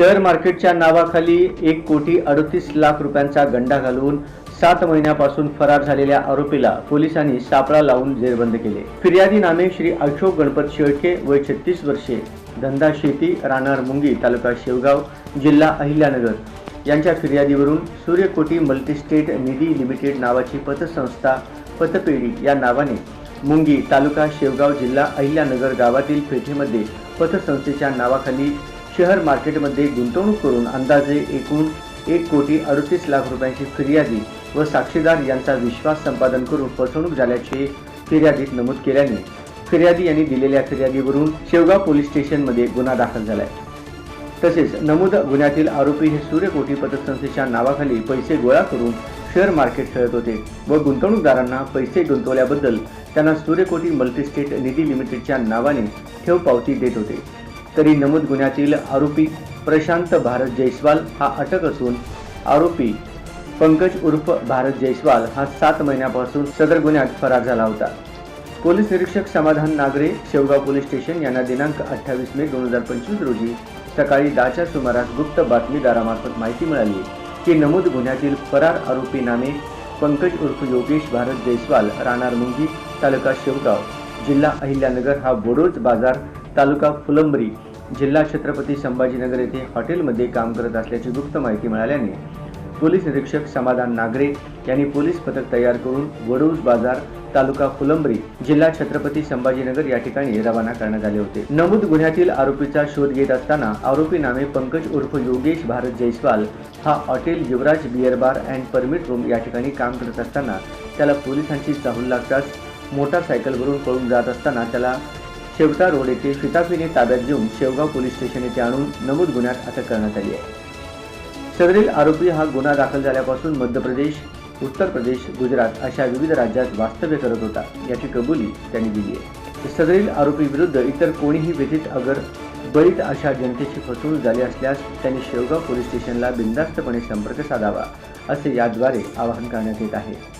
Share मार्केटच्या नावाखाली एक कोटी अडतीस लाख रुपयांचा गंडा घालून सात महिन्यापासून फरार झालेल्या आरोपीला पोलिसांनी सापळा लावून जेरबंद केले. फिर्यादी नामे श्री अशोक गणपत शेळके वय छत्तीस वर्षे धंदा शेती राहणार मुंगी तालुका शेवगाव जिल्हा अहिल्यानगर यांच्या फिर्यादीवरून सूर्यकोटी मल्टीस्टेट निधी लिमिटेड नावाची पतसंस्था पतपेढी या नावाने मुंगी तालुका शेवगाव जिल्हा अहिल्यानगर गावातील पेठेमध्ये पतसंस्थेच्या नावाखाली शेअर मार्केटमध्ये गुंतवणूक करून अंदाजे एकूण एक कोटी अडतीस लाख रुपयांची फिर्यादी व साक्षीदार यांचा विश्वास संपादन करून फसवणूक झाल्याचे फिर्यादीत नमूद केल्याने फिर्यादी यांनी दिलेल्या फिर्यादीवरून शेवगाव पोलीस स्टेशनमध्ये गुन्हा दाखल झालाय. तसेच नमूद गुन्ह्यातील आरोपी हे सूर्यकोटी पतसंस्थेच्या नावाखाली पैसे गोळा करून शेअर मार्केट खेळत होते व गुंतवणूकदारांना पैसे गुंतवल्याबद्दल त्यांना सूर्यकोटी मल्टीस्टेट निधी लिमिटेडच्या नावाने ठेव पावती देत होते. तरी नमूद गुन्ह्यातील आरोपी प्रशांत भारत जयस्वाल हा अटक असून आरोपी पंकज उर्फ भारत जयस्वाल हा सात महिन्यापासून सदर गुन्ह्यात फरार झाला होता. पोलीस निरीक्षक समाधान नागरे शेवगाव पोलीस स्टेशन यांना दिनांक अठ्ठावीस मे दोन हजार पंचवीस रोजी सकाळी दहाच्या सुमारास गुप्त बातमीदारामार्फत माहिती मिळाली की नमूद गुन्ह्यातील फरार आरोपी नामे पंकज उर्फ योगेश भारत जयस्वाल राहणार मुंगी तालुका शेवगाव जिल्हा अहिल्यानगर हा बोडोज बाजार तालुका फुलंबरी जिल्हा छत्रपती संभाजीनगर येथे हॉटेलमध्ये काम करत असल्याची गुप्त माहिती मिळाल्याने पोलीस निरीक्षक समाधान नागरे यांनी पोलीस पथक तयार करून वडूज बाजार तालुका फुलंबरी जिल्हा छत्रपती संभाजीनगर या ठिकाणी रवाना करण्यात आले होते. नमूद गुन्ह्यातील आरोपीचा शोध घेत असताना आरोपी नामे पंकज उर्फ योगेश भारत जयस्वाल हा hotel Yuvraj beer bar and permit room या ठिकाणी काम करत असताना त्याला पोलिसांची चाहूल लागताच मोटारसायकलवरून पळून जात असताना त्याला शेवटा रोड येथे शिताफीने ताब्यात घेऊन शेवगाव पोलीस स्टेशन येथे आणून नमूद गुन्ह्यात अटक करण्यात आली आहे. सदरील आरोपी हा गुन्हा दाखल झाल्यापासून मध्य प्रदेश उत्तर प्रदेश गुजरात अशा विविध राज्यात वास्तव्य करत होता याची कबुली त्यांनी दिली आहे. सदरील आरोपी विरुद्ध इतर कोणीही व्यथित अगर बळीत अशा जनतेची फसवणूक झाली असल्यास त्यांनी शेवगाव पोलीस स्टेशनला बिनधास्तपणे संपर्क साधावा असे याद्वारे आवाहन करण्यात येत आहे.